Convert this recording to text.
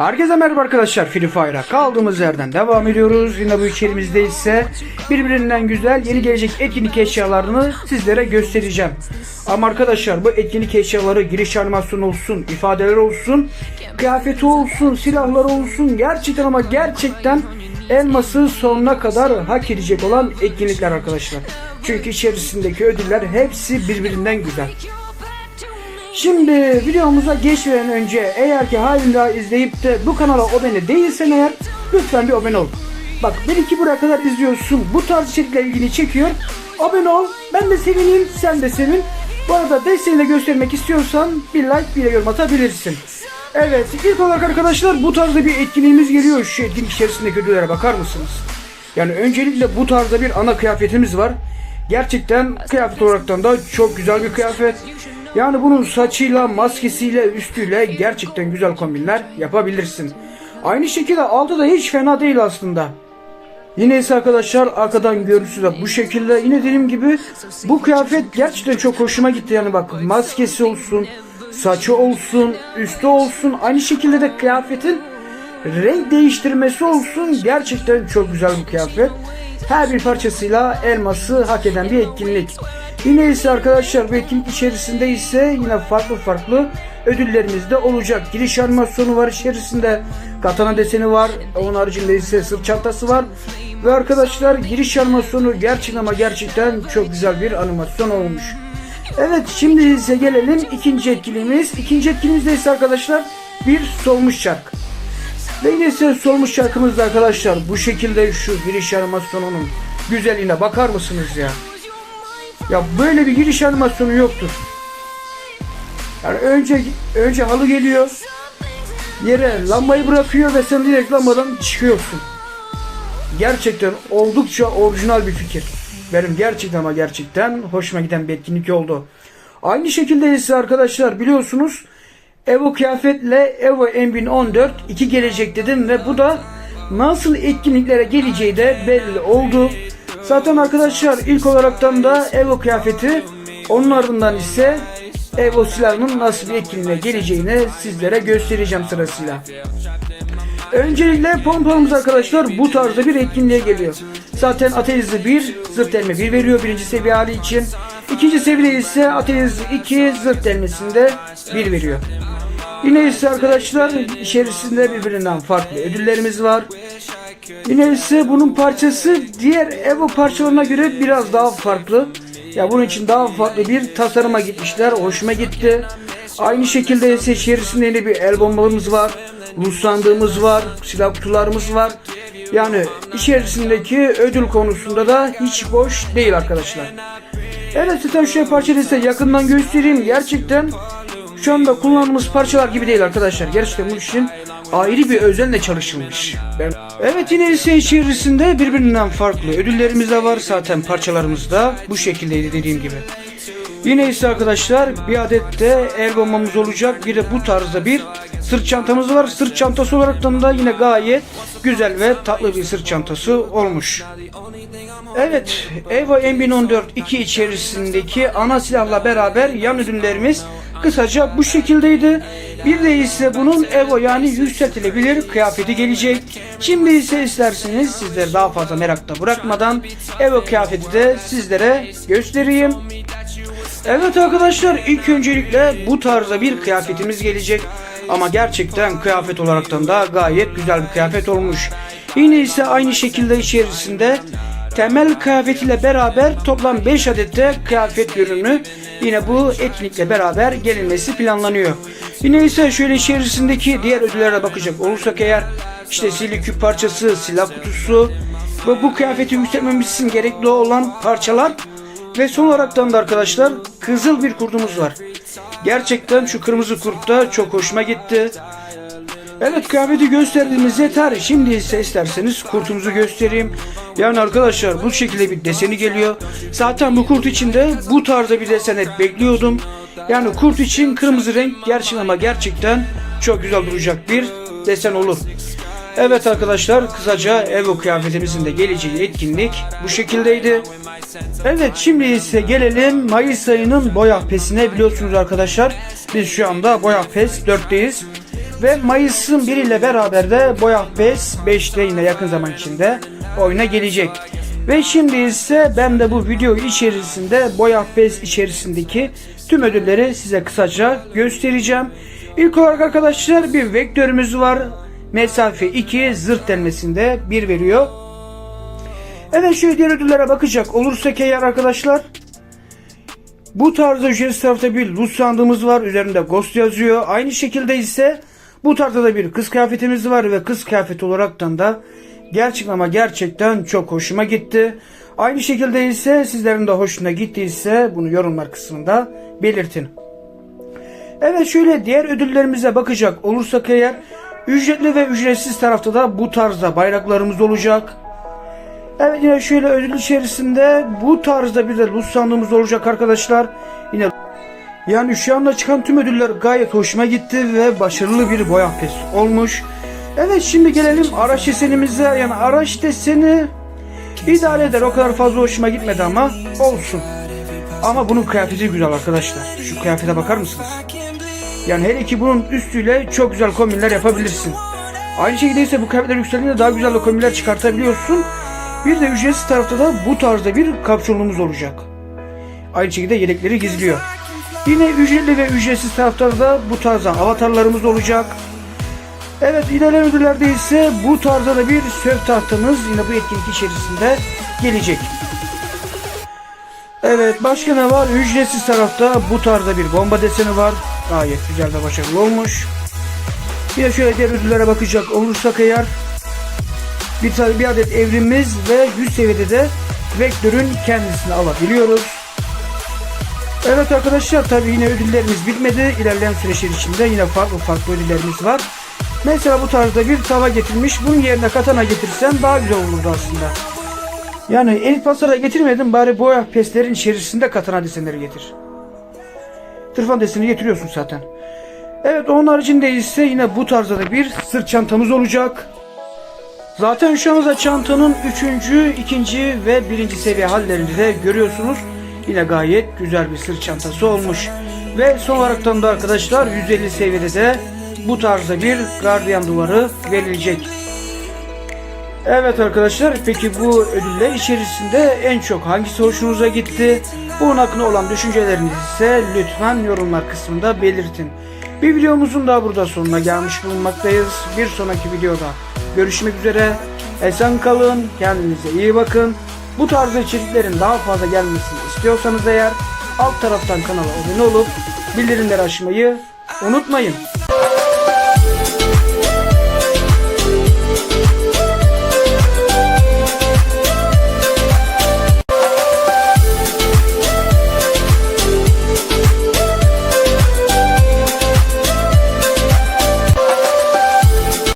Herkese merhaba arkadaşlar Free Fire'a kaldığımız yerden devam ediyoruz. Yine bu içerimizde ise birbirinden güzel yeni gelecek etkinlik eşyalarını sizlere göstereceğim. Ama arkadaşlar bu etkinlik eşyaları giriş animasyonu olsun, ifadeler olsun, kıyafeti olsun, silahları olsun gerçekten ama gerçekten elması sonuna kadar hak edecek olan etkinlikler arkadaşlar. Çünkü içerisindeki ödüller hepsi birbirinden güzel. Şimdi videomuza geçmeden önce eğer ki halen daha izleyip de bu kanala abone değilsen eğer lütfen bir abone ol. Bak beni ki buraya kadar izliyorsun. Bu tarz içerikler ilgini çekiyor. Abone ol. Ben de sevineyim. Sen de sevin. Bu arada desteğini de göstermek istiyorsan bir like bir yorum atabilirsin. Evet ilk olarak arkadaşlar bu tarzda bir etkinliğimiz geliyor. Şu etkinlik içerisindeki ödüllere bakar mısınız? Yani öncelikle bu tarzda bir ana kıyafetimiz var. Gerçekten kıyafet olaraktan da çok güzel bir kıyafet. Yani bunun saçıyla, maskesiyle, üstüyle gerçekten güzel kombinler yapabilirsin. Aynı şekilde altı da hiç fena değil aslında. Yine ise arkadaşlar arkadan görüntüsü de bu şekilde. Yine dediğim gibi bu kıyafet gerçekten çok hoşuma gitti. Yani bak maskesi olsun, saçı olsun, üstü olsun. Aynı şekilde de kıyafetin renk değiştirmesi olsun. Gerçekten çok güzel bir kıyafet. Her bir parçasıyla elması hak eden bir etkinlik. Yine ise arkadaşlar bu etkinlik içerisinde ise yine farklı farklı ödüllerimiz de olacak. Giriş animasyonu var içerisinde. Katana deseni var. Onun haricinde ise sırt çantası var. Ve arkadaşlar giriş animasyonu gerçekten ama gerçekten çok güzel bir animasyon olmuş. Evet şimdi ise gelelim ikinci etkinliğimiz. İkinci etkinliğimizde ise arkadaşlar bir solmuş şarkı. Ve yine ise solmuş şarkımızda arkadaşlar bu şekilde şu giriş animasyonunun güzelliğine bakar mısınız ya? Ya böyle bir giriş animasyonu yoktur. Yani önce önce halı geliyor. Yere lambayı bırakıyor ve sen direkt lambadan çıkıyorsun. Gerçekten oldukça orijinal bir fikir. Benim gerçekten ama gerçekten hoşuma giden bir etkinlik oldu. Aynı şekilde ise arkadaşlar biliyorsunuz Evo kıyafetle Evo M1014 iki gelecek dedim ve bu da nasıl etkinliklere geleceği de belli oldu. Zaten arkadaşlar ilk olaraktan da Evo kıyafeti onun ardından ise Evo silahının nasıl bir etkinliğe geleceğini sizlere göstereceğim sırasıyla. Öncelikle pompalımız arkadaşlar bu tarzda bir etkinliğe geliyor. Zaten ateizli 1, zırt delme 1 veriyor birinci seviye hali için. İkinci seviye ise ateizli 2, zırt delmesinde 1 veriyor. Yine ise arkadaşlar içerisinde birbirinden farklı ödüllerimiz var. Yine ise bunun parçası diğer Evo parçalarına göre biraz daha farklı. Ya bunun için daha farklı bir tasarıma gitmişler. Hoşuma gitti. Aynı şekilde ise içerisinde yine bir el bombalarımız var. Rus sandığımız var. Silah kutularımız var. Yani içerisindeki ödül konusunda da hiç boş değil arkadaşlar. Evet zaten şu parçayı size yakından göstereyim. Gerçekten şu anda kullandığımız parçalar gibi değil arkadaşlar. Gerçekten bu için ayrı bir özenle çalışılmış. Ben... Evet yine ise içerisinde birbirinden farklı ödüllerimiz de var. Zaten parçalarımız da bu şekildeydi dediğim gibi. Yine ise arkadaşlar bir adet de el bombamız olacak. Bir de bu tarzda bir sırt çantamız var. Sırt çantası olaraktan da yine gayet güzel ve tatlı bir sırt çantası olmuş. Evet, Evo M1014 2 içerisindeki ana silahla beraber yan ödüllerimiz kısaca bu şekildeydi. Bir de ise bunun Evo yani yükseltilebilir kıyafeti gelecek. Şimdi ise isterseniz sizleri daha fazla merakta bırakmadan Evo kıyafeti de sizlere göstereyim. Evet arkadaşlar ilk öncelikle bu tarzda bir kıyafetimiz gelecek. Ama gerçekten kıyafet olaraktan da gayet güzel bir kıyafet olmuş. Yine ise aynı şekilde içerisinde temel kıyafetiyle beraber toplam 5 adet de kıyafet ürünü yine bu etkinlikle beraber gelinmesi planlanıyor. Yine ise şöyle içerisindeki diğer ödüllere bakacak olursak eğer işte silikü parçası, silah kutusu ve bu kıyafeti yükseltmemiz için gerekli olan parçalar ve son olaraktan da arkadaşlar kızıl bir kurdumuz var. Gerçekten şu kırmızı kurt da çok hoşuma gitti. Evet kıyafeti gösterdiğimiz yeter. Şimdi ise isterseniz kurtumuzu göstereyim. Yani arkadaşlar bu şekilde bir deseni geliyor. Zaten bu kurt için de bu tarzda bir desen hep bekliyordum. Yani kurt için kırmızı renk gerçekten ama gerçekten çok güzel duracak bir desen olur. Evet arkadaşlar kısaca Evo kıyafetimizin de geleceği etkinlik bu şekildeydi. Evet şimdi ise gelelim Mayıs ayının boya pesine biliyorsunuz arkadaşlar. Biz şu anda boya pes 4'teyiz. Ve Mayıs'ın 1 ile beraber de Boya PES 5'te yine yakın zaman içinde oyuna gelecek. Ve şimdi ise ben de bu video içerisinde Boya PES içerisindeki tüm ödülleri size kısaca göstereceğim. İlk olarak arkadaşlar bir vektörümüz var. Mesafe 2 zırt delmesinde 1 veriyor. Evet şöyle diğer ödüllere bakacak olursak eğer arkadaşlar bu tarzda ücretsiz tarafta bir loot sandığımız var. Üzerinde Ghost yazıyor. Aynı şekilde ise bu tarzda da bir kız kıyafetimiz var ve kız kıyafeti olaraktan da gerçekten ama gerçekten çok hoşuma gitti. Aynı şekilde ise sizlerin de hoşuna gittiyse bunu yorumlar kısmında belirtin. Evet şöyle diğer ödüllerimize bakacak olursak eğer ücretli ve ücretsiz tarafta da bu tarzda bayraklarımız olacak. Evet yine şöyle ödül içerisinde bu tarzda bir de loot sandığımız olacak arkadaşlar. Yani şu anda çıkan tüm ödüller gayet hoşuma gitti ve başarılı bir boya pes olmuş. Evet şimdi gelelim araç desenimize. Yani araç deseni idare eder. O kadar fazla hoşuma gitmedi ama olsun. Ama bunun kıyafeti güzel arkadaşlar. Şu kıyafete bakar mısınız? Yani her iki bunun üstüyle çok güzel kombinler yapabilirsin. Aynı şekilde ise bu kıyafetler yükseldiğinde daha güzel kombinler çıkartabiliyorsun. Bir de ücretsiz tarafta da bu tarzda bir kapşonumuz olacak. Aynı şekilde yelekleri gizliyor. Yine ücretli ve ücretsiz taraflarda bu tarzda avatarlarımız olacak. Evet ilerleyen ödüllerde ise bu tarzda da bir sörf tahtamız yine bu etkinlik içerisinde gelecek. Evet başka ne var? Ücretsiz tarafta bu tarzda bir bomba deseni var. Gayet güzel ve başarılı olmuş. Bir de şöyle diğer ödüllere bakacak olursak eğer bir, bir adet evrimiz ve 100 seviyede de vektörün kendisini alabiliyoruz. Evet arkadaşlar tabi yine ödüllerimiz bitmedi. İlerleyen süreçler içinde yine farklı farklı ödüllerimiz var. Mesela bu tarzda bir tava getirmiş. Bunun yerine katana getirsen daha güzel olurdu aslında. Yani elit pasara getirmedim bari boya peslerin içerisinde katana desenleri getir. Tırfan deseni getiriyorsun zaten. Evet onun haricinde ise yine bu tarzda da bir sırt çantamız olacak. Zaten şu anda çantanın 3. 2. ve 1. seviye hallerini de görüyorsunuz. Yine gayet güzel bir sırt çantası olmuş. Ve son olaraktan da arkadaşlar 150 seviyede de bu tarzda bir gardiyan duvarı verilecek. Evet arkadaşlar peki bu ödüller içerisinde en çok hangisi hoşunuza gitti? Bunun hakkında olan düşüncelerinizi ise lütfen yorumlar kısmında belirtin. Bir videomuzun daha burada sonuna gelmiş bulunmaktayız. Bir sonraki videoda görüşmek üzere. Esen kalın, kendinize iyi bakın. Bu tarz içeriklerin daha fazla gelmesini istiyorsanız eğer alt taraftan kanala abone olup bildirimleri açmayı unutmayın.